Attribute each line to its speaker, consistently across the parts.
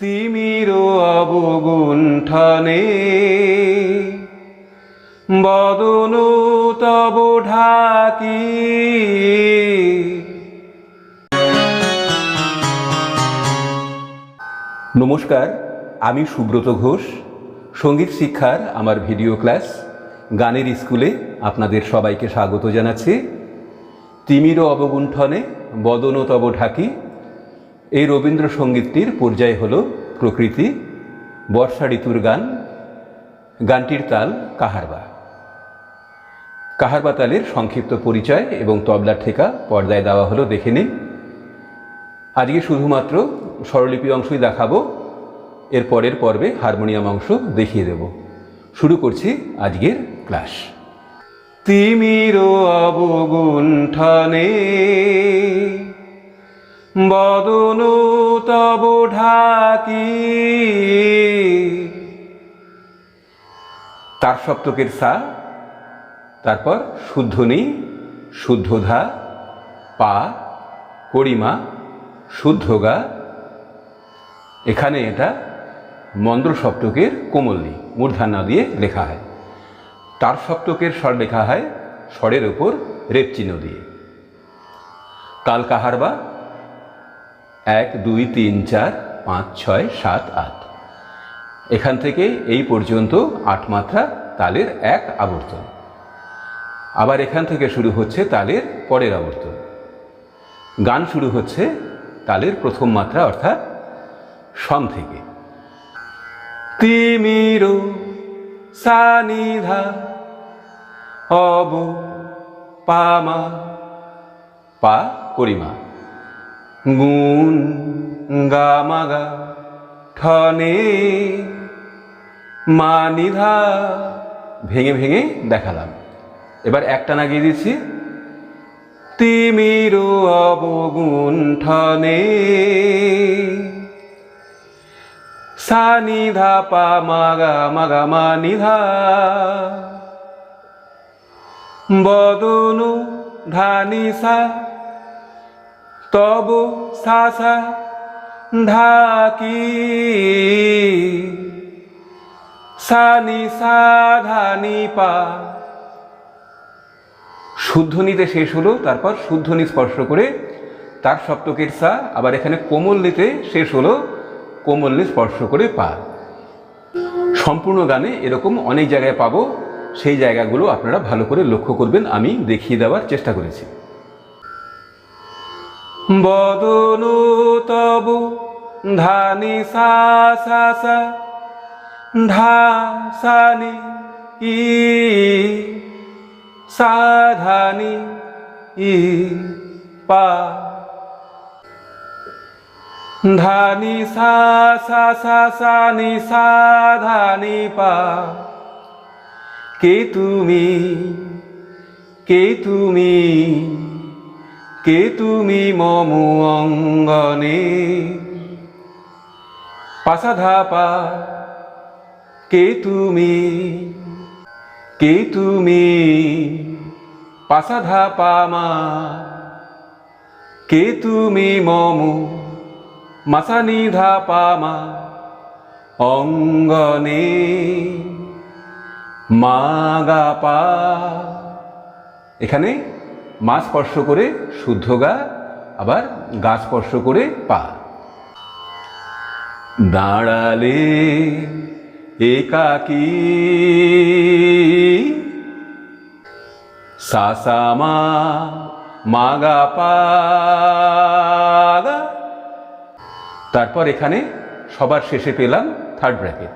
Speaker 1: তিমির অবগুণ্ঠনে বদন তব ঢাকি। নমস্কার, আমি সুব্রত ঘোষ, সংগীত শিক্ষার আমার ভিডিও ক্লাস, গানের স্কুলে আপনাদের সবাইকে স্বাগত জানাচ্ছি। তিমির অবগুণ্ঠনে, বদন তব ঢাকি এই রবীন্দ্রসঙ্গীতটির পর্যায় হল প্রকৃতি, বর্ষা ঋতুর গান, গানটির তাল কাহারবা। কাহারবা তালের সংক্ষিপ্ত পরিচয় এবং তবলা ঠেকা পর্দায় দেওয়া হলো দেখে নিন। আজকে শুধুমাত্র স্বরলিপি অংশই দেখাবো, এর পরের পর্বে হারমোনিয়াম অংশ দেখিয়ে দেব। শুরু করছি আজকের ক্লাস। তিমির অবগুণ্ঠনে বদন তব ঢাকি। তার সপ্তকের সা, তারপর শুদ্ধনি, শুদ্ধধা, পা, করিমা, শুদ্ধগা। এখানে এটা মন্দ্র সপ্তকের কোমলনি মূর্ধান্না দিয়ে লেখা হয়। তার সপ্তকের স্বর লেখা হয় স্বরের ওপর রেপ চিহ্ন দিয়ে। কাল কাহারবা এক, দুই, তিন, চার, পাঁচ, ছয়, সাত, আট। এখান থেকে এই পর্যন্ত আট মাত্রা তালের এক আবর্তন। আবার এখান থেকে শুরু হচ্ছে তালের পরের আবর্তন। গান শুরু হচ্ছে তালের প্রথম মাত্রা, অর্থাৎ সম থেকে। তিমির সানিধা অব পামা পা করিমা। গুণ গামাগা ঠনে মানিধা ভেঙে ভেঙে দেখালাম। এবার একটা না গিয়ে দিচ্ছি। তিমির অবগুণ্ঠনে সানিধা পা মাগা মাগা মানিধা বদনু ধানিসা তব সাসা ঢাকি। সানি সাধানি পা। শুদ্ধনিতে শেষ হলো, তারপর শুদ্ধনি স্পর্শ করে তার সপ্তকের সা, আবার এখানে কোমলনিতে শেষ হলো, কোমলনি স্পর্শ করে পা। সম্পূর্ণ গানে এরকম অনেক জায়গায় পাবো, সেই জায়গাগুলো আপনারা ভালো করে লক্ষ্য করবেন, আমি দেখিয়ে দেওয়ার চেষ্টা করেছি। বদনু তব ধানি সা সা ধা সানি ই সাধানি ই পা। ধানি সা সা সা সা সাধানি পা। কে তুমি? কে তুমি? কে তুমি মম অঙ্গনে? পাশাধাপা, কে তুমি? কে তুমি? পাশাধাপা মা, কে তুমি মম? মাসানি ধাপা মা, অঙ্গনে। মাগা পা এখানে মা স্পর্শ করে শুদ্ধ গা, আবার গা স্পর্শ করে পা। দাঁড়ালে একাকি। সাসামা মাগা পাগা তারপর এখানে সবার শেষে পেলাম থার্ড ব্র্যাকেট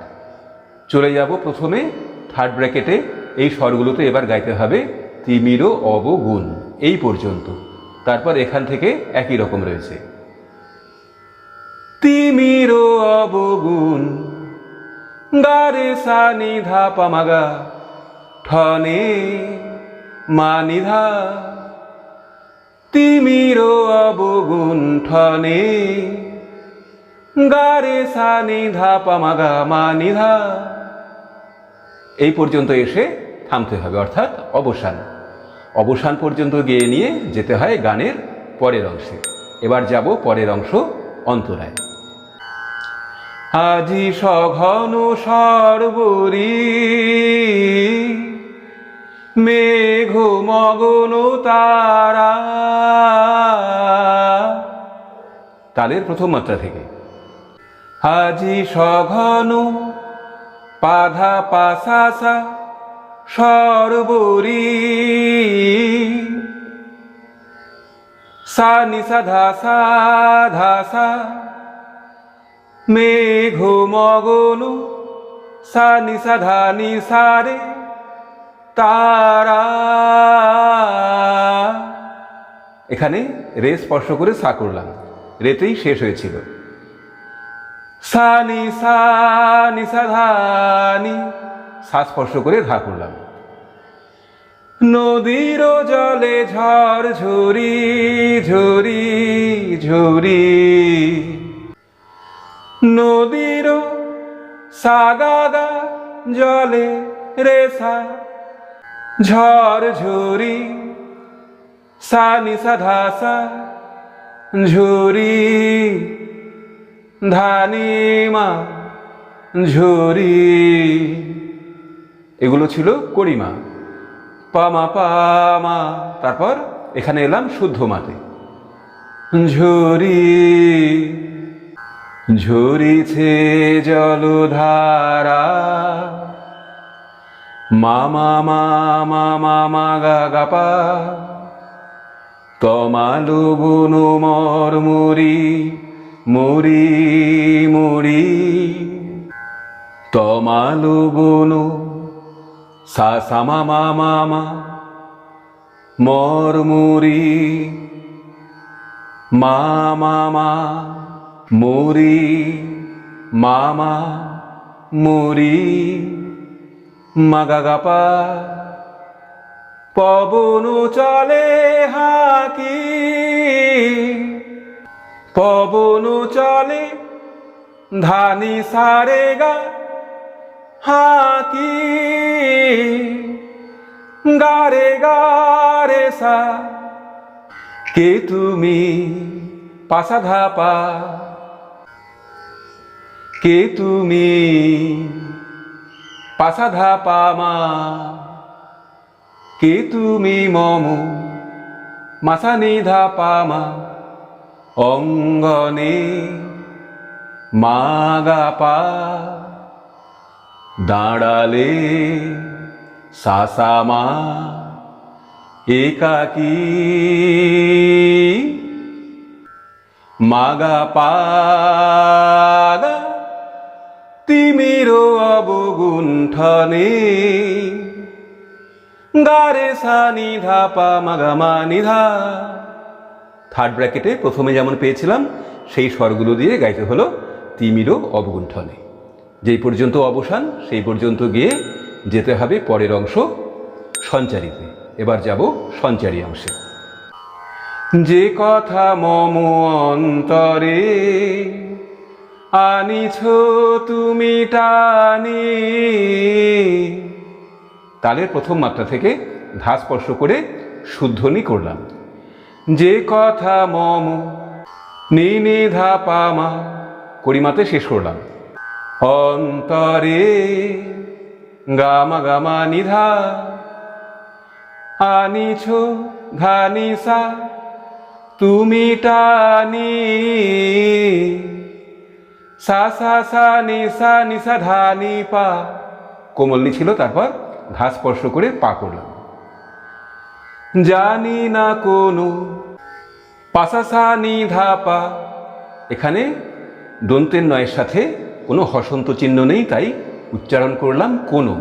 Speaker 1: চলে যাব প্রথমে থার্ড ব্র্যাকেটে এই স্বরগুলোতে এবার গাইতে হবে তিমিরও অবগুণ। এই পর্যন্ত। তারপর এখান থেকে একই রকম রয়েছে। তিমিরও অবগুণ গারে সা নিধা পামাগা ঠনে মা নিধা তিমিরও অবগুণ, ঠনে গারে সা নিধা পামাগা মা নিধা এই পর্যন্ত এসে থামতে হবে, অর্থাৎ অবসান। অবসান পর্যন্ত গিয়ে নিয়ে যেতে হয় গানের পরের অংশে। এবার যাব পরের অংশ অন্তরায়। আজি সঘন সর্বরী মেঘ মগন তারা তালের প্রথম মাত্রা থেকে। আজি সঘন পাধা পাশাসা সর্বরী। সা নিসা ধাসা ধাসা মেঘ মগন, সা নিসা ধা নিসারে তারা। এখানে রে স্পর্শ করে সা করলাম। রেতেই শেষ হয়েছিল। সা নি সা নি সা ধা নি সা স্পর্শ করে ধা করলাম। নদীর জলে ঝড় ঝরি ঝরি ঝরি। নদীর সাগাগা জলে রেসা, ঝড় ঝরি সা নিসা ধাসা ঝুরি। ধানিমা ঝুরি। এগুলো ছিল করিমা। পামা পামা তারপর এখানে এলাম শুদ্ধ মাতে। ঝুরি, ঝুরিছে জলধারা। মামা মামা মামা গা গাপা তমালু, বুনু, মর, মুরি মুরি মুরি তমালু, বুনু সা সামা মামা মা মর মুরি মামা মা মুরি মামা মুরি মাগাগাপা পবনু চলে হাকি পবনু চলে ধানি সারে গা হাকি গারে গারে সা। কে তুমি? পাশা ধাপা। কে তুমি? পাশা ধাপা মা। কে তুমি মম? মাসা নিধা পামা অঙ্গনে মাগা পা। দাঁড়ালে সাসামা একাকি। মাগা পাগা তিমির অবগুণ্ঠনে। গারে সা নিধা পা মাগামা নিধা। থার্ড ব্র্যাকেটে প্রথমে যেমন পেয়েছিলাম, সেই স্বরগুলো দিয়ে গাইতে হলো তিমিরও অবগুণ্ঠনে। যেই পর্যন্ত অবসান, সেই পর্যন্ত গিয়ে যেতে হবে পরের অংশ সঞ্চারিতে। এবার যাব সঞ্চারী অংশে। যে কথা মম অন্তরে, আনিছ তুমি টানি। তালের প্রথম মাত্রা থেকে ধা স্পর্শ করে শুদ্ধনি করলাম। যে কথা মম, নি নি ধা পামা করিমাতে শেষ করলাম। অন্তরে গামা গামা নিধা, আনিছ ধানিসা তুমি টানি। সা সা সা, নি সা নি, সা, ধা, নি, পা। কোমলনি ছিল তারপর ধা স্পর্শ করে পা করলাম। জানি না কোনো পাশা সা নি ধা পা এখানে দন্তের নয়ের সাথে কোনো হসন্ত চিহ্ন নেই, তাই উচ্চারণ করলাম কোনো।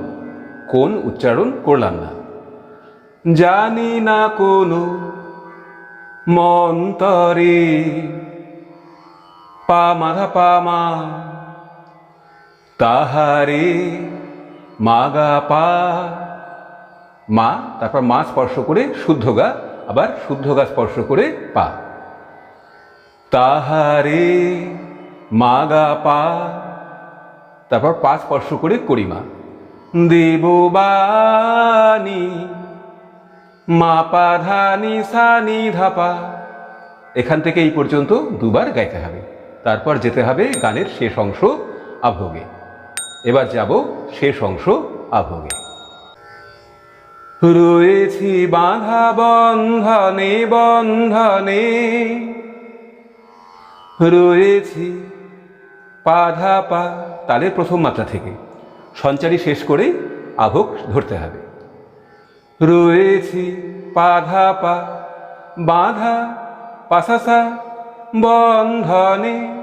Speaker 1: কোন উচ্চারণ করলাম না। জানি না কোনো মন্তরে পা মাধা পা মা তাহারে মাগা পা। মা, তারপর মা স্পর্শ করে শুদ্ধ গা, আবার শুদ্ধ গা স্পর্শ করে পা। তাহারে মাগা পা। তারপর পা স্পর্শ করে করিমা। মা পা ধানি সানি, ধাপা। এখান থেকে এই পর্যন্ত দুবার গাইতে হবে। তারপর যেতে হবে গানের শেষ অংশ আভোগে। এবার যাব শেষ অংশ আভোগে। রয়েছি বাঁধা বন্ধনে বন্ধনে। রয়েছি পাধা পা তালের প্রথম মাত্রা থেকে। সঞ্চারী শেষ করে আভোগ ধরতে হবে। রয়েছি পাধা পা, বাঁধা পাশাসা বন্ধনে।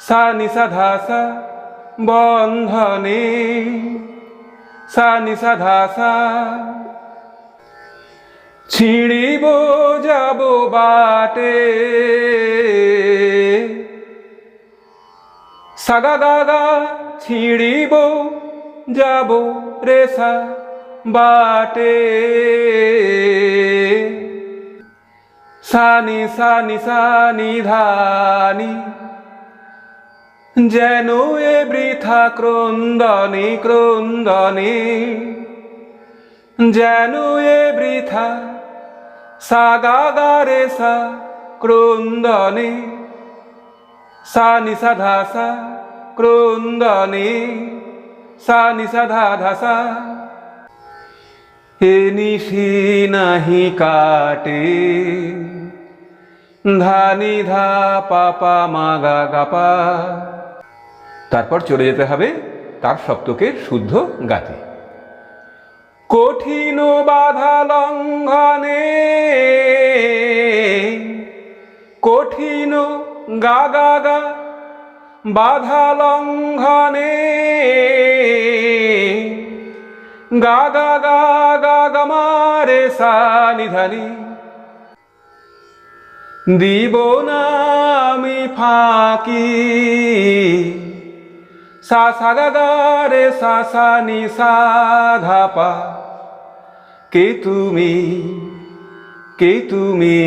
Speaker 1: সা নিসা ধাসা বন্ধনে। সা নিসা ধাসা ছিঁড়িব, যাব বাটে। সাগা গাগা ছিঁড়িব, যাব রেসা বাটে সানি সানি সানি, ধানি, যেন এ বৃথা ক্রন্দনে ক্রন্দনে, যেন এ বৃথা সাগাগারে সা ক্রন্দনে। সা নিসা ধাসা ক্রন্দনে, সা নিসা ধা ধাসা। হে নিশি নাহি কাটে, ধানি ধা পাপা মাগা গাপা। তারপর চলে যেতে হবে তার সপ্তকের শুদ্ধ গাতে। কঠিন বাধা লঙ্ঘনে গা গা গা, বাধা লঙ্ঘনে। গা গা গা গা গা মারে সা নিধানি দিব না আমি ফাঁকি। সা সা গা গা রে সা সা নি সা ধা পা কে তুমি? কে তুমি?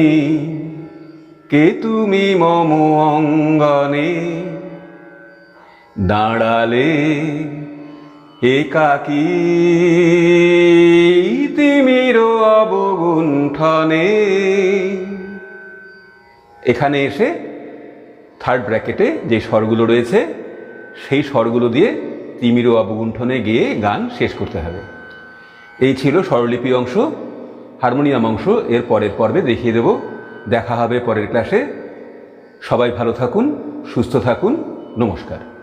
Speaker 1: কে তুমি মম অঙ্গনে? দাঁড়ালে একাকী তিমির অবগুণ্ঠনে। এখানে এসে থার্ড ব্র্যাকেটে যে স্বরগুলো রয়েছে, সেই স্বরগুলো দিয়ে তিমির অবগুণ্ঠনে গিয়ে গান শেষ করতে হবে। এই ছিল স্বরলিপি অংশ। হারমোনিয়াম অংশ। এর পরের পর্বে দেখিয়ে দেব। দেখা হবে পরের ক্লাসে। সবাই ভালো থাকুন সুস্থ থাকুন নমস্কার।